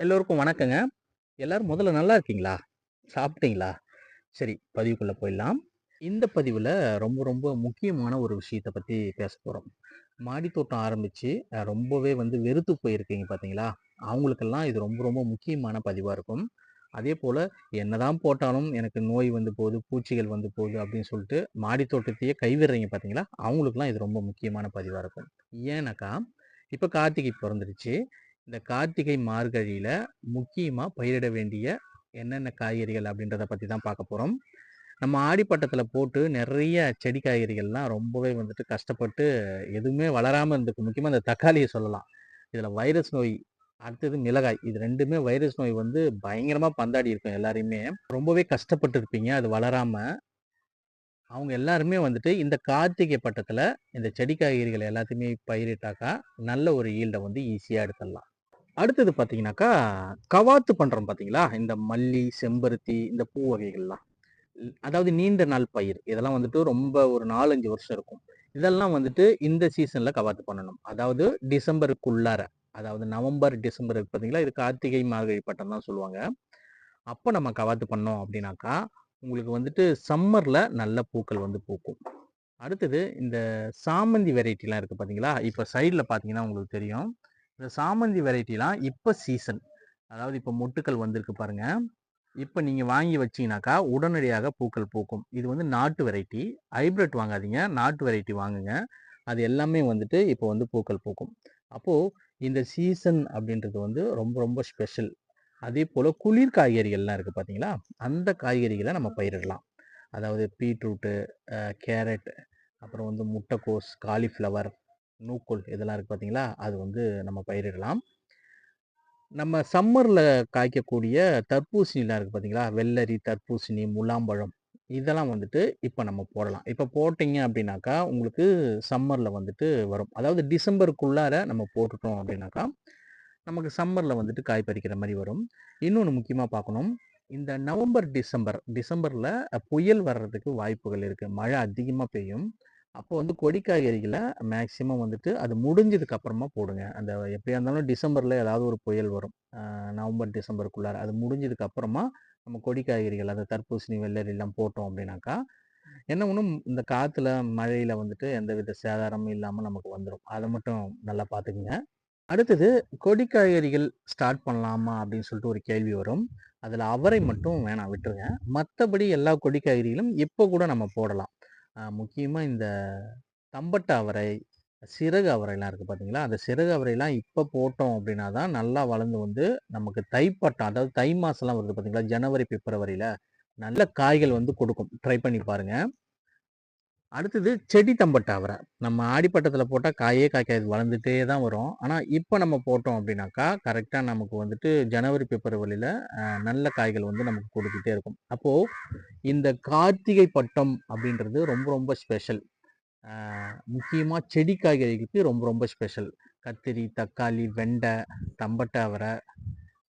எல்லோருக்கும் வணக்கங்க. எல்லோரும் முதல்ல நல்லா இருக்கீங்களா? சாப்பிட்டீங்களா? சரி, பதிவுக்குள்ளே போயிடலாம். இந்த பதிவில் ரொம்ப ரொம்ப முக்கியமான ஒரு விஷயத்த பற்றி பேச போகிறோம் மாடித்தோட்டம் ஆரம்பித்து ரொம்பவே வந்து வெறுத்து போயிருக்கீங்க பார்த்தீங்களா? அவங்களுக்கெல்லாம் இது ரொம்ப ரொம்ப முக்கியமான பதிவாக இருக்கும். அதே போல் என்னதான் போட்டாலும் எனக்கு நோய் வந்து போகுது, பூச்சிகள் வந்து போகுது அப்படின்னு சொல்லிட்டு மாடித்தோட்டத்தையே கைவிடுறீங்க பார்த்தீங்களா? அவங்களுக்குலாம் இது ரொம்ப முக்கியமான பதிவாக இருக்கும். ஏன்னாக்கா, இப்போ கார்த்திகை பொறந்துருச்சு. இந்த கார்த்திகை, மார்கழியில் முக்கியமாக பயிரிட வேண்டிய என்னென்ன காய்கறிகள் அப்படின்றத பற்றி தான் பார்க்க போகிறோம் நம்ம ஆடிப்பட்டத்தில் போட்டு நிறைய செடி காய்கறிகள்லாம் ரொம்பவே வந்துட்டு கஷ்டப்பட்டு எதுவுமே வளராமல் இருந்துக்கு முக்கியமாக இந்த தக்காளியை சொல்லலாம். இதில் வைரஸ் நோய், அடுத்தது மிளகாய். இது ரெண்டுமே வைரஸ் நோய் வந்து பயங்கரமாக பந்தாடி இருக்கும் எல்லாரையுமே. ரொம்பவே கஷ்டப்பட்டு இருப்பீங்க. அது வளராமல் அவங்க எல்லாருமே வந்துட்டு இந்த கார்த்திகை பட்டத்தில் இந்த செடி காய்கறிகள் எல்லாத்தையுமே பயிரிட்டாக்கா, நல்ல ஒரு ஈல்டை வந்து ஈஸியாக எடுத்துடலாம். அடுத்தது பார்த்தீங்கன்னாக்கா, கவாத்து பண்ணுறோம் பார்த்தீங்களா? இந்த மல்லி, செம்பருத்தி இந்த பூ வகைகள்லாம். அதாவது நீண்ட நாள் பயிர். இதெல்லாம் வந்துட்டு ரொம்ப ஒரு 4, 5 வருஷம் இருக்கும். இதெல்லாம் வந்துட்டு இந்த சீசனில் கவாத்து பண்ணணும். அதாவது டிசம்பருக்குள்ளார. அதாவது நவம்பர், டிசம்பர் பார்த்தீங்களா? இது கார்த்திகை, மார்கழி பட்டம் தான் சொல்லுவாங்க. அப்போ நம்ம கவாத்து பண்ணோம் அப்படின்னாக்கா, உங்களுக்கு வந்துட்டு சம்மரில் நல்ல பூக்கள் வந்து பூக்கும். அடுத்தது இந்த சாமந்தி வெரைட்டிலாம் இருக்குது பார்த்தீங்களா? இப்போ சைடில் பார்த்தீங்கன்னா உங்களுக்கு தெரியும். இந்த சாமந்தி வெரைட்டிலாம் இப்போ சீசன். அதாவது இப்போ மொட்டுக்கள் வந்திருக்கு பாருங்க. இப்போ நீங்கள் வாங்கி வச்சிங்கனாக்கா உடனடியாக பூக்கள் பூக்கும். இது வந்து நாட்டு வெரைட்டி. ஹைப்ரிட் வாங்காதீங்க. நாட்டு வெரைட்டி வாங்குங்க. அது எல்லாமே வந்துட்டு இப்போ வந்து பூக்கள் பூக்கும். அப்போது இந்த சீசன் அப்படின்றது வந்து ரொம்ப ரொம்ப ஸ்பெஷல். அதே போல் குளிர் காய்கறிகள்லாம் இருக்குது பார்த்தீங்களா? அந்த காய்கறிகளை நம்ம பயிரிடலாம். அதாவது பீட்ரூட்டு, கேரட், அப்புறம் வந்து முட்டைக்கோஸ், காலிஃப்ளவர், நூக்கோல் இதெல்லாம் இருக்குது பார்த்தீங்களா? அது வந்து நம்ம பயிரிடலாம். நம்ம சம்மரில் காய்க்கக்கூடிய தர்பூசணிலாம் இருக்குது பார்த்தீங்களா? வெள்ளரி, தர்பூசணி, முலாம்பழம் இதெல்லாம் வந்துட்டு இப்போ நம்ம போடலாம். இப்போ போட்டிங்க அப்படின்னாக்கா, உங்களுக்கு சம்மரில் வந்துட்டு வரும். அதாவது டிசம்பருக்குள்ளார நம்ம போட்டுட்டோம் அப்படின்னாக்கா, நமக்கு சம்மரில் வந்துட்டு காய் பறிக்கிற மாதிரி வரும். இன்னொன்று முக்கியமாக பார்க்கணும். இந்த நவம்பர், டிசம்பர் டிசம்பரில் புயல் வர்றதுக்கு வாய்ப்புகள் இருக்குது மழை அதிகமாக பெய்யும். அப்போ வந்து கொடி காய்கறிகளை மேக்சிமம் வந்துட்டு அது முடிஞ்சதுக்கு அப்புறமா போடுங்க. அந்த எப்படியா இருந்தாலும் டிசம்பர்ல ஏதாவது ஒரு புயல் வரும். நவம்பர், டிசம்பருக்குள்ளார. அது முடிஞ்சதுக்கு அப்புறமா நம்ம கொடி காய்கறிகள் அந்த தர்பூசணி, வெள்ளரிலாம் போட்டோம் அப்படின்னாக்கா, என்ன ஒன்றும் இந்த காற்றுல மழையில வந்துட்டு எந்தவித சேதாரமும் இல்லாமல் நமக்கு வந்துடும் அதை மட்டும் நல்லா பார்த்துக்குங்க அடுத்தது கொடி காய்கறிகள் ஸ்டார்ட் பண்ணலாமா அப்படின்னு சொல்லிட்டு ஒரு கேள்வி வரும். அதில் அவரை மட்டும் வேணாம் விட்டுருங்க. மற்றபடி எல்லா கொடி காய்கறிகளும் இப்போ கூட நம்ம போடலாம். முக்கியமாக இந்த தம்பட்ட அவரை, சிறகு அவரைலாம் இருக்குது பார்த்தீங்களா? அந்த சிறகு அவரைலாம் இப்போ போட்டோம் அப்படின்னா தான் நல்லா வளர்ந்து வந்து நமக்கு தைப்பட்டம் அதாவது தை மாதம்லாம் வருது பார்த்தீங்களா? ஜனவரி, பிப்ரவரியில் நல்ல காய்கள் வந்து கொடுக்கும். ட்ரை பண்ணி பாருங்கள் அடுத்தது செடி தம்பட்டாவரை நம்ம ஆடிப்பட்டத்தில் போட்டால் காயே காய்க்காது. வளர்ந்துட்டே தான் வரும். ஆனால் இப்போ நம்ம போட்டோம் அப்படின்னாக்கா, கரெக்டாக நமக்கு வந்துட்டு ஜனவரி, பிப்ரவரியில் நல்ல காய்கள் வந்து நமக்கு கொடுத்துட்டே இருக்கும். அப்போது இந்த கார்த்திகை பட்டம் அப்படின்றது ரொம்ப ரொம்ப ஸ்பெஷல். முக்கியமாக செடி காய்கறிகளுக்கு ரொம்ப ரொம்ப ஸ்பெஷல். கத்திரி, தக்காளி, வெண்டை, தம்பட்ட அவரை,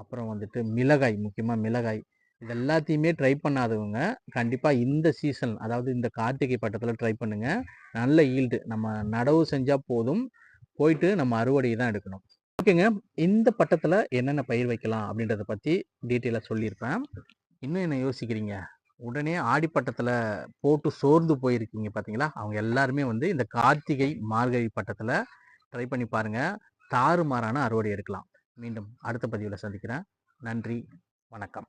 அப்புறம் வந்துட்டு மிளகாய், முக்கியமாக மிளகாய். இது எல்லாத்தையுமே ட்ரை பண்ணாதவங்க, கண்டிப்பாக இந்த சீசன் அதாவது இந்த கார்த்திகை பட்டத்தில் ட்ரை பண்ணுங்க. நல்ல ஈல்டு. நம்ம நடவு செஞ்சால் போதும். போயிட்டு நம்ம அறுவடை தான் எடுக்கணும். ஓகேங்க. இந்த பட்டத்தில் என்னென்ன பயிர் வைக்கலாம் அப்படின்றத பற்றி டீட்டெயிலாக சொல்லியிருப்பேன். இன்னும் என்ன யோசிக்கிறீங்க? உடனே ஆடிப்பட்டத்தில் போட்டு சோர்ந்து போயிருக்கீங்க பார்த்தீங்களா? அவங்க எல்லாருமே வந்து இந்த கார்த்திகை, மார்கழி பட்டத்தில் ட்ரை பண்ணி பாருங்க. தாறுமாறான அறுவடை எடுக்கலாம். மீண்டும் அடுத்த பதிவில் சந்திக்கிறேன். நன்றி. வணக்கம்.